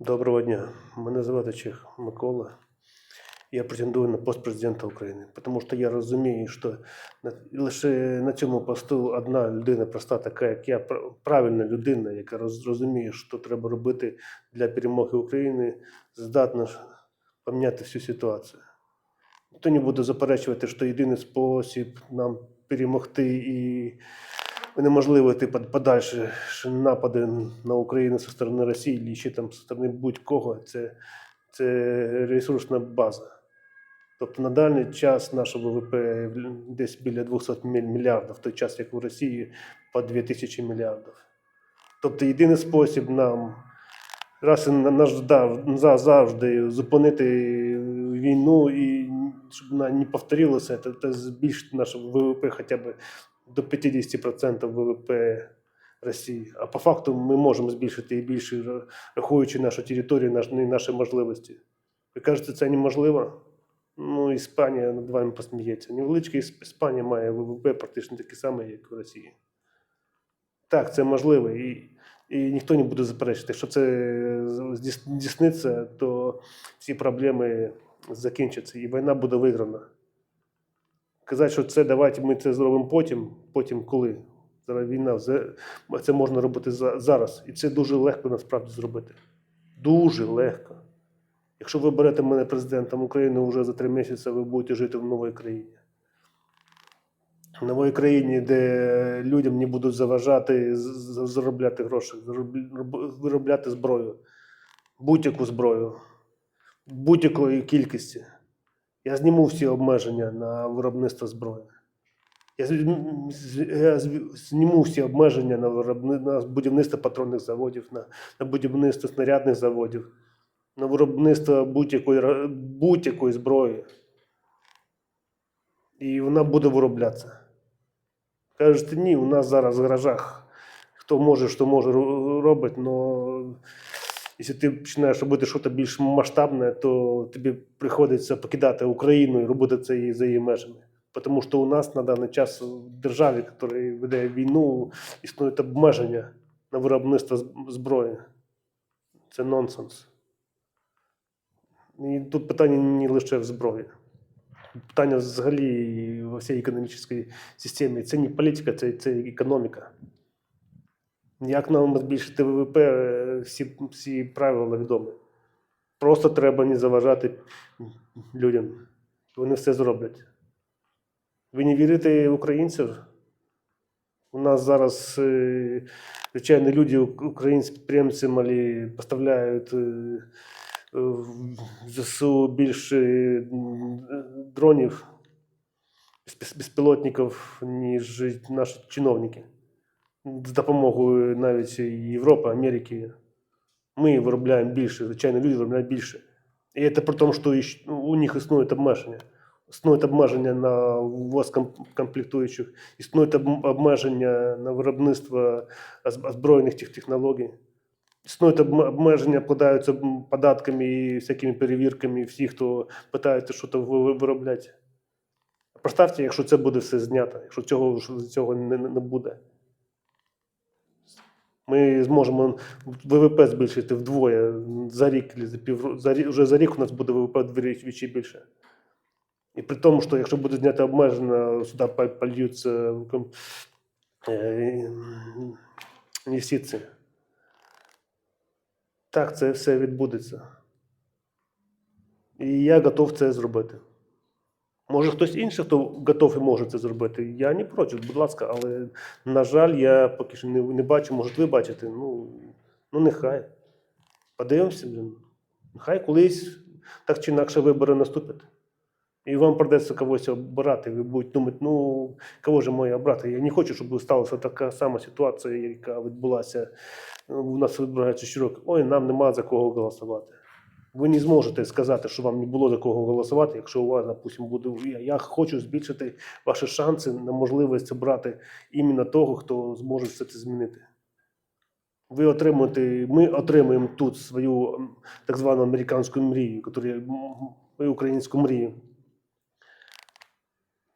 Доброго дня. Мене звати Чех Микола. Я претендую на пост президента України, тому що я розумію, що лише на цьому посту одна людина проста, така як я, правильна людина, яка розуміє, що треба робити для перемоги України, здатна поміняти всю ситуацію. Ніхто не буде заперечувати, що єдиний спосіб нам перемогти і унеможливити под- подальші напади на Україну зі сторони Росії чи ще там зі сторони будь-кого, це, це ресурсна база. Тобто на даний час наше ВВП десь біля 200 мільярдів, в той час як у Росії по 2000 мільярдів. Тобто єдиний спосіб нам раз і на- наждав за- завжди зупинити війну і щоб вона не повторилася, це збільшити наше ВВП хоча б до 50% ВВП Росії. А по факту ми можемо збільшити і більше, рахуючи нашу територію, наш, і наші можливості. Ви кажете, це неможливо? Ну, Іспанія над вами посміється. Невеличка Іспанія має ВВП практично таке саме, як в Росії. Так, це можливо. І, і ніхто не буде заперечити. Якщо це здійс- здійсниться, то всі проблеми закінчаться і війна буде виграна. Казати, що це давайте ми це зробимо потім, потім коли? Зараз війна, це- можна робити зараз. І це дуже легко насправді зробити. Дуже легко. Якщо ви берете мене президентом України вже за три місяці, ви будете жити в новій країні. В новій країні, де людям не будуть заважати заробляти гроші, виробляти зброю, будь-яку зброю, будь-якої кількості. Я зніму всі обмеження на виробництво зброї. Я, зніму всі обмеження на, будівництво патронних заводів, на, будівництво снарядних заводів, на виробництво будь-якої, будь-якої зброї. І вона буде вироблятися. Кажете, ні, у нас зараз в гаражах хто може, що може ро- робить, але якщо ти починаєш робити щось більш масштабне, то тобі приходиться покидати Україну і робити це за її межами. Тому що у нас на даний час в державі, яка веде війну, існують обмеження на виробництво зброї. Це нонсенс. І тут питання не лише в зброї. Питання взагалі во всій економічній системі. Це не політика, це, це економіка. Як нам збільшити ВВП, е, всі, всі правила відомі. Просто треба не заважати людям. Вони все зроблять. Ви не вірите українців? У нас зараз, е, звичайно, люди, українські підприємці малі поставляють е, в ЗСУ більше дронів, безпілотників, ніж наші чиновники. З допомогою навіть Європи, Америки. Ми виробляємо більше, звичайно, люди виробляють більше. І це при тому, що у них існують обмеження. Існують обмеження на ввоз комплектуючих, існують обмеження на виробництво озброєних технологій. Існують обмеження, подаються податками і всякими перевірками всі, хто питається щось виробляти. Представте, якщо це буде все знято, якщо цього, цього не не буде. Ми зможемо ВВП збільшити вдвоє за рік, за пів за рік, вже за рік у нас буде ВВП вдвічі більше. І при тому, що якщо буде знято обмеження, сюди паль- польються ком- е. Так, це все відбудеться. І я готов це зробити. Може, хтось інший, хто готов і може це зробити. Я не проти, будь ласка, але, на жаль, я поки що не, не бачу, може, ви бачите. Ну, ну нехай. Подивимося, блін. Нехай колись так чи інакше вибори наступлять. І вам придеться когось обирати. Ви будете думати, ну, кого ж має обрати? Я не хочу, щоб сталася така сама ситуація, яка відбулася ну, у нас вибирається щороку. Ой, нам нема за кого голосувати. Ви не зможете сказати, що вам не було за кого голосувати, якщо у вас, допустимо, буде. Я, хочу збільшити ваші шанси на можливість обрати іменно того, хто зможе все це змінити. Ви отримуєте, ми отримуємо тут свою так звану американську мрію, яку я- м, м, українську мрію.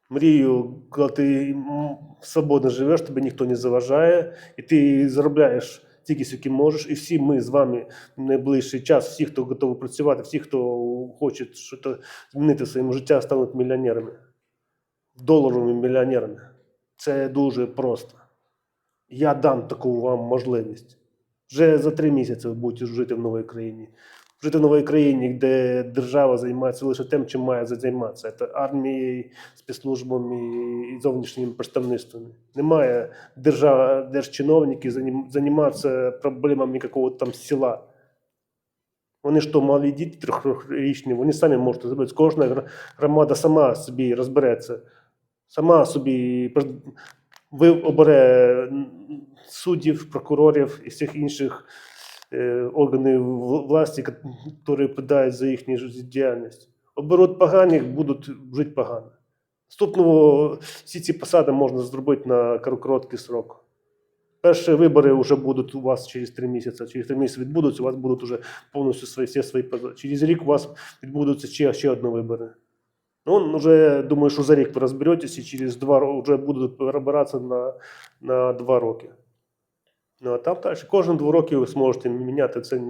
Мрію, коли ти свободно живеш, тебе ніхто не заважає, і ти заробляєш стільки, скільки можеш, і всі ми з вами в найближчий час, всі, хто готовий працювати, всі, хто хоче щось змінити в своєму життя, стануть мільйонерами, доларовими мільйонерами. Це дуже просто. Я дам таку вам можливість. Вже за три місяці ви будете жити в новій країні. Жити в новій країні, де держава займається лише тим, чим має займатися. Це армією, спецслужбами і зовнішніми представництвами. Немає держав, держчиновників займатися проблемами якогось там села. Вони ж то малі діти трьохрічні, вони самі можуть зробити. Кожна громада сама собі розбереться, сама собі обере суддів, прокурорів і всіх інших е, органів вл- власті, які відповідають за їхню діяльність. Оберуть поганих, будуть жити погано. Наступного всі ці посади можна зробити на короткий срок. Перші вибори вже будуть у вас через три місяці. Через три місяці відбудуться, у вас будуть вже повністю свої, всі свої пози- Через рік у вас відбудуться ще, ще одні вибори. Ну, вже думаю, що за рік ви розберетесь і через два роки вже будуть перебиратися на, на два роки. Ну, а там далі кожен два роки ви зможете міняти це.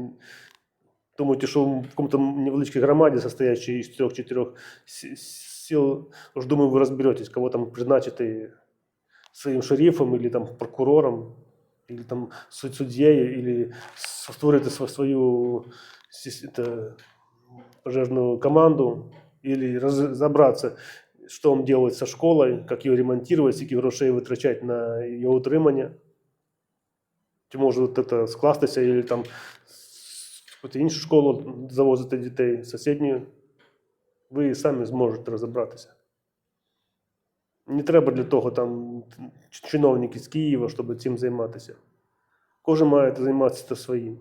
Думаєте, що в якомусь невеличкій громаді, состоящій із трьох-чотирьох с- сіл, уж думаю, ви розберетесь, кого там призначити своїм шерифом, или там прокурором, или там суд- суддєю, или с- створити св- свою сіс- это, пожежную команду, или разобраться, что вам делать со школой, как ее ремонтировать, скільки грошей витрачати на її утримання. Чи може це скластися, или там в іншу школу завозити дітей, сусідню. Ви самі зможете розібратися. Не треба для того там чиновники з Києва, щоб цим займатися. Кожен має займатися своїм.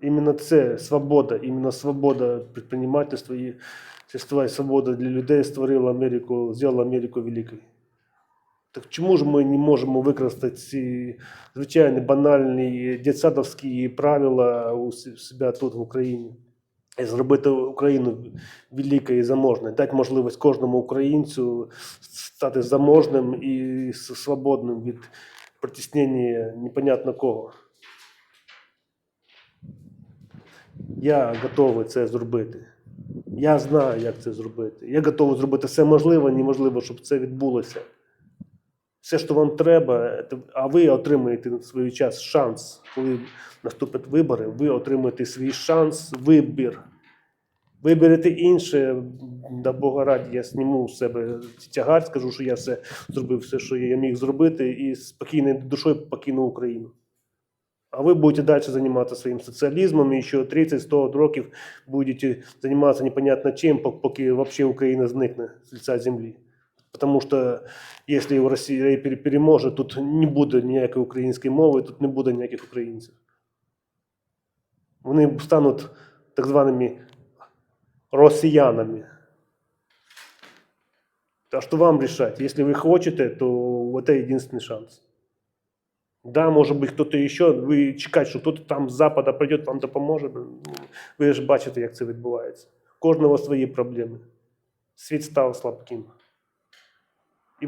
Іменно це свобода, іменно свобода підприємництва і і свобода для людей створила Америку, зробила Америку великою. Так чому ж ми не можемо використати ці звичайні банальні дитсадовські правила у себе тут в Україні? І зробити Україну великою і заможною, дати можливість кожному українцю стати заможним і свободним від притіснення непонятно кого. Я готовий це зробити. Я знаю, як це зробити. Я готовий зробити все можливе, неможливо, щоб це відбулося. Все, що вам треба, а ви отримаєте в свій час шанс, коли наступять вибори, ви отримаєте свій шанс, вибір. Виберете інше, да Бога раді, я зніму з себе тягар, скажу, що я все зробив все, що я міг зробити, і спокійною душою покину Україну. А ви будете далі займатися своїм соціалізмом, і ще 30-100 років будете займатися непонятно чим, поки вообще Україна зникне з лиця землі. Тому що якщо Росія пере- переможе, тут не буде ніякої української мови, тут не буде ніяких українців. Вони стануть так званими росіянами. Так что вам решать. Если вы хотите, то это единственный шанс. Да, может быть, кто-то еще, ви чекаєте, що хтось там з запада прийде, вам допоможе. Ну, Ви ж бачите, як це відбувається. У кожного свої проблеми. Світ став слабким.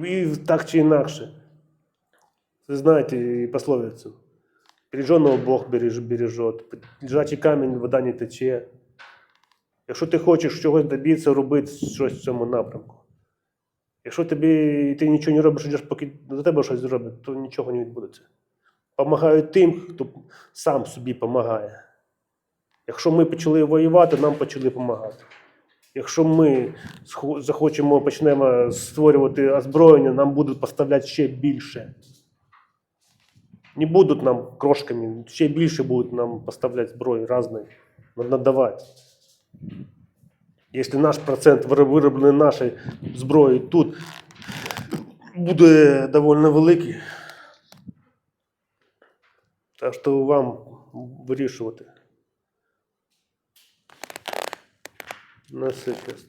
І, і так чи інакше. Ви знаєте пословицю. Береженого Бог береж, бережет. Лежачий камінь, вода не тече. Якщо ти хочеш чогось добитися, робити щось в цьому напрямку. Якщо тобі ти нічого не робиш, йдеш, поки за тебе щось зробить, то нічого не відбудеться. Помагають тим, хто сам собі допомагає. Якщо ми почали воювати, нам почали допомагати. Якщо ми захочемо, почнемо створювати озброєння, нам будуть поставляти ще більше. Не будуть нам крошками, ще більше будуть нам поставляти зброї різної, надавати. Якщо наш процент виро- виробленої нашої зброї тут буде доволі великий, так що вам вирішувати. На все тест.